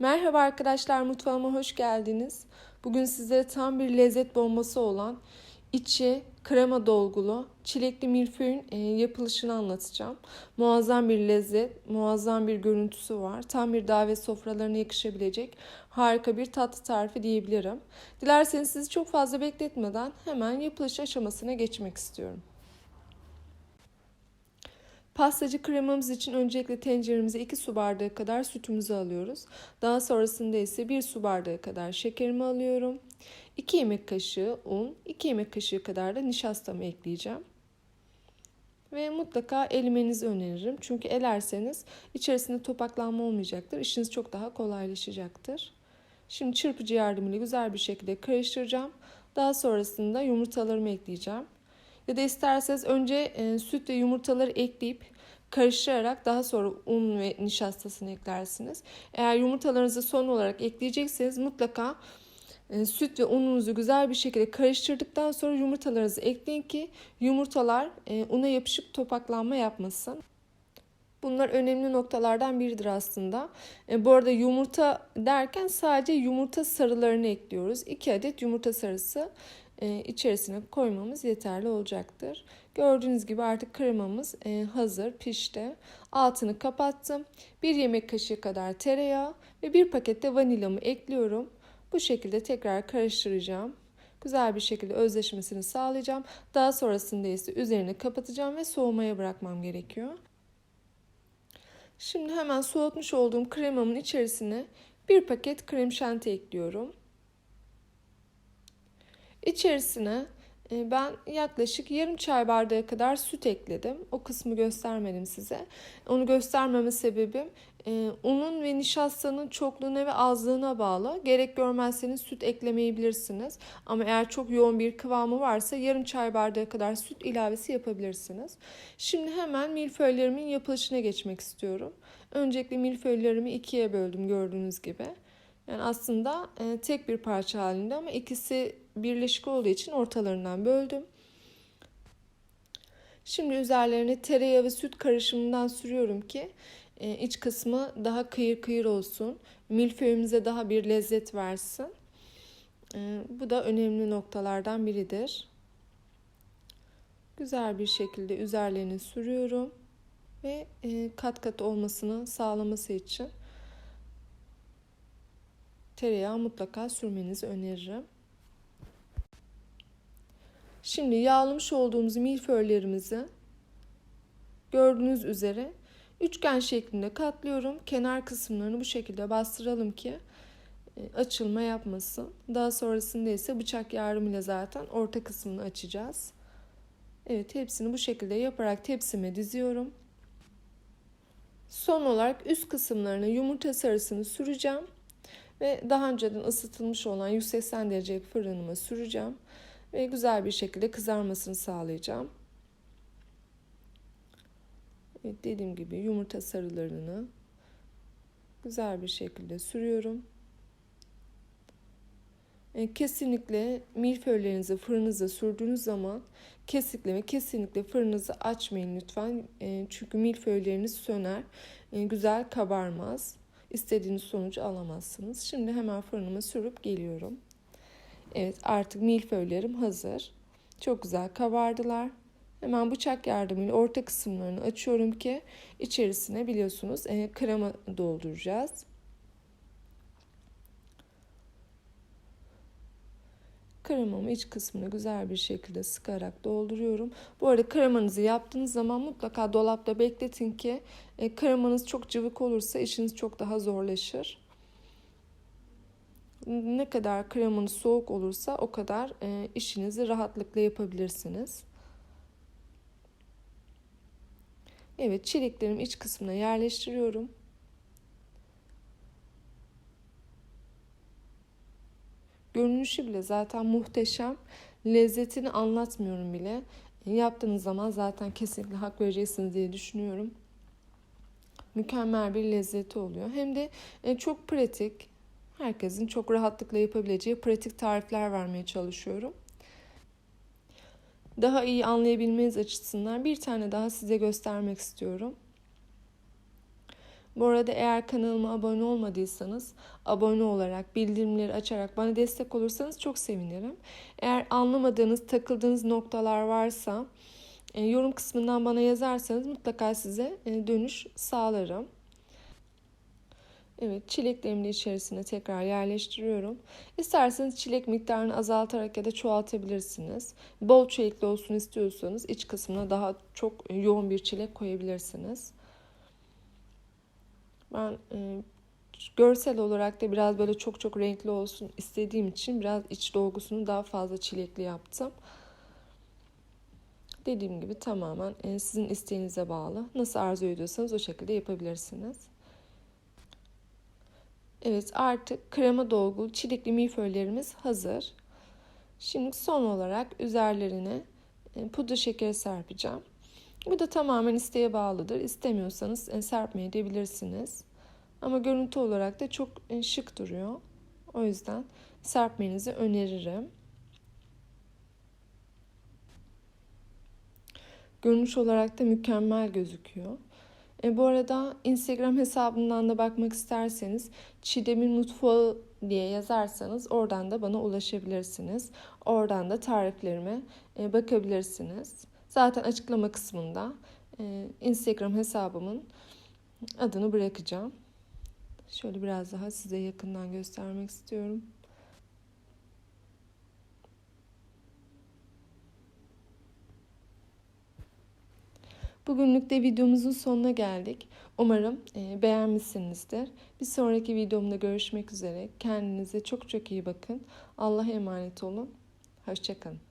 Merhaba arkadaşlar mutfağıma hoş geldiniz. Bugün sizlere tam bir lezzet bombası olan içi krema dolgulu çilekli milföyün e, yapılışını anlatacağım. Muazzam bir lezzet, muazzam bir görüntüsü var. Tam bir davet sofralarına yakışabilecek harika bir tatlı tarifi diyebilirim. Dilerseniz sizi çok fazla bekletmeden hemen yapılış aşamasına geçmek istiyorum. Pastacı kremamız için öncelikle tenceremize 2 su bardağı kadar sütümüzü alıyoruz. Daha sonrasında ise 1 su bardağı kadar şekerimi alıyorum. 2 yemek kaşığı un, 2 yemek kaşığı kadar da nişastamı ekleyeceğim. Ve mutlaka elimenizi öneririm. Çünkü elerseniz içerisinde topaklanma olmayacaktır. İşiniz çok daha kolaylaşacaktır. Şimdi çırpıcı yardımıyla güzel bir şekilde karıştıracağım. Daha sonrasında yumurtalarımı ekleyeceğim. Ya da isterseniz önce e, süt ve yumurtaları ekleyip karıştırarak daha sonra un ve nişastasını eklersiniz. Eğer yumurtalarınızı son olarak ekleyecekseniz mutlaka e, süt ve ununuzu güzel bir şekilde karıştırdıktan sonra yumurtalarınızı ekleyin ki yumurtalar e, una yapışıp topaklanma yapmasın. Bunlar önemli noktalardan biridir aslında. Bu arada yumurta derken sadece yumurta sarılarını ekliyoruz. 2 adet yumurta sarısı içerisine koymamız yeterli olacaktır. Gördüğünüz gibi artık kremamız e, hazır, pişti. Altını kapattım. Bir yemek kaşığı kadar tereyağı ve bir pakette vanilyamı ekliyorum. Bu şekilde tekrar karıştıracağım. Güzel bir şekilde özleşmesini sağlayacağım. Daha sonrasında ise üzerini kapatacağım ve soğumaya bırakmam gerekiyor. Şimdi hemen soğutmuş olduğum kremamın içerisine bir paket krem şanti ekliyorum. İçerisine e, ben yaklaşık yarım çay bardağı kadar süt ekledim. O kısmı göstermedim size. Onu göstermeme sebebim e, unun ve nişastanın çokluğuna ve azlığına bağlı. Gerek görmezseniz süt eklemeyebilirsiniz. Ama eğer çok yoğun bir kıvamı varsa yarım çay bardağı kadar süt ilavesi yapabilirsiniz. Şimdi hemen milföylerimin yapılışına geçmek istiyorum. Öncelikle milföylerimi ikiye böldüm gördüğünüz gibi. Yani aslında e, tek bir parça halinde ama ikisi birleşik olduğu için ortalarından böldüm. Şimdi üzerlerine tereyağı ve süt karışımından sürüyorum ki e, iç kısmı daha kıyır kıyır olsun. Milföyümüze daha bir lezzet versin. E, bu da önemli noktalardan biridir. Güzel bir şekilde üzerlerini sürüyorum ve kat kat olmasını sağlaması için tereyağı mutlaka sürmenizi öneririm. Şimdi yağlamış olduğumuz milföylerimizi gördüğünüz üzere üçgen şeklinde katlıyorum. Kenar kısımlarını bu şekilde bastıralım ki e, açılma yapmasın. Daha sonrasında ise bıçak yardımıyla zaten orta kısmını açacağız. Evet hepsini bu şekilde yaparak tepsime diziyorum. Son olarak üst kısımlarına yumurta sarısını süreceğim. Ve daha önceden ısıtılmış olan 180 derece fırınıma süreceğim. Ve güzel bir şekilde kızarmasını sağlayacağım. Evet, dediğim gibi yumurta sarılarını güzel bir şekilde sürüyorum. E, kesinlikle milföylerinizi fırınıza sürdüğünüz zaman kesinlikle ve kesinlikle fırınızı açmayın lütfen. E, çünkü milföyleriniz söner, e, güzel kabarmaz istediğiniz sonucu alamazsınız. Şimdi hemen fırınıma sürüp geliyorum. Evet artık milföylerim hazır. Çok güzel kabardılar. Hemen bıçak yardımıyla orta kısımlarını açıyorum ki içerisine biliyorsunuz e, krema dolduracağız. Kremamı iç kısmını güzel bir şekilde sıkarak dolduruyorum. Bu arada kremanızı yaptığınız zaman mutlaka dolapta bekletin ki e, kremanız çok cıvık olursa işiniz çok daha zorlaşır. Ne kadar kremanız soğuk olursa o kadar e, işinizi rahatlıkla yapabilirsiniz. Evet çileklerimi iç kısmına yerleştiriyorum. Görünüşü bile zaten muhteşem. Lezzetini anlatmıyorum bile. Yaptığınız zaman zaten kesinlikle hak vereceksiniz diye düşünüyorum. Mükemmel bir lezzeti oluyor. Hem de e, çok pratik. Herkesin çok rahatlıkla yapabileceği pratik tarifler vermeye çalışıyorum. Daha iyi anlayabilmeniz açısından bir tane daha size göstermek istiyorum. Bu arada eğer kanalıma abone olmadıysanız abone olarak bildirimleri açarak bana destek olursanız çok sevinirim. Eğer anlamadığınız takıldığınız noktalar varsa e, yorum kısmından bana yazarsanız mutlaka size e, dönüş sağlarım. Evet çileklerimi de içerisine tekrar yerleştiriyorum. İsterseniz çilek miktarını azaltarak ya da çoğaltabilirsiniz. Bol çilekli olsun istiyorsanız iç kısmına daha çok yoğun bir çilek koyabilirsiniz. Ben e, görsel olarak da biraz böyle çok çok renkli olsun istediğim için biraz iç dolgusunu daha fazla çilekli yaptım. Dediğim gibi tamamen e, sizin isteğinize bağlı. Nasıl arzu ediyorsanız o şekilde yapabilirsiniz. Evet artık krema dolgulu çilekli milföylerimiz hazır. Şimdi son olarak üzerlerine e, pudra şekeri serpeceğim. Bu da tamamen isteğe bağlıdır. İstemiyorsanız e, serpmeyebilirsiniz. Ama görüntü olarak da çok e, şık duruyor. O yüzden serpmenizi öneririm. Görünüş olarak da mükemmel gözüküyor. E, bu arada Instagram hesabından da bakmak isterseniz Çiğdem'in Mutfağı diye yazarsanız oradan da bana ulaşabilirsiniz. Oradan da tariflerime e, bakabilirsiniz. Zaten açıklama kısmında e, Instagram hesabımın adını bırakacağım. Şöyle biraz daha size yakından göstermek istiyorum. Bugünlük de videomuzun sonuna geldik. Umarım e, beğenmişsinizdir. Bir sonraki videomda görüşmek üzere. Kendinize çok çok iyi bakın. Allah'a emanet olun. Hoşçakalın.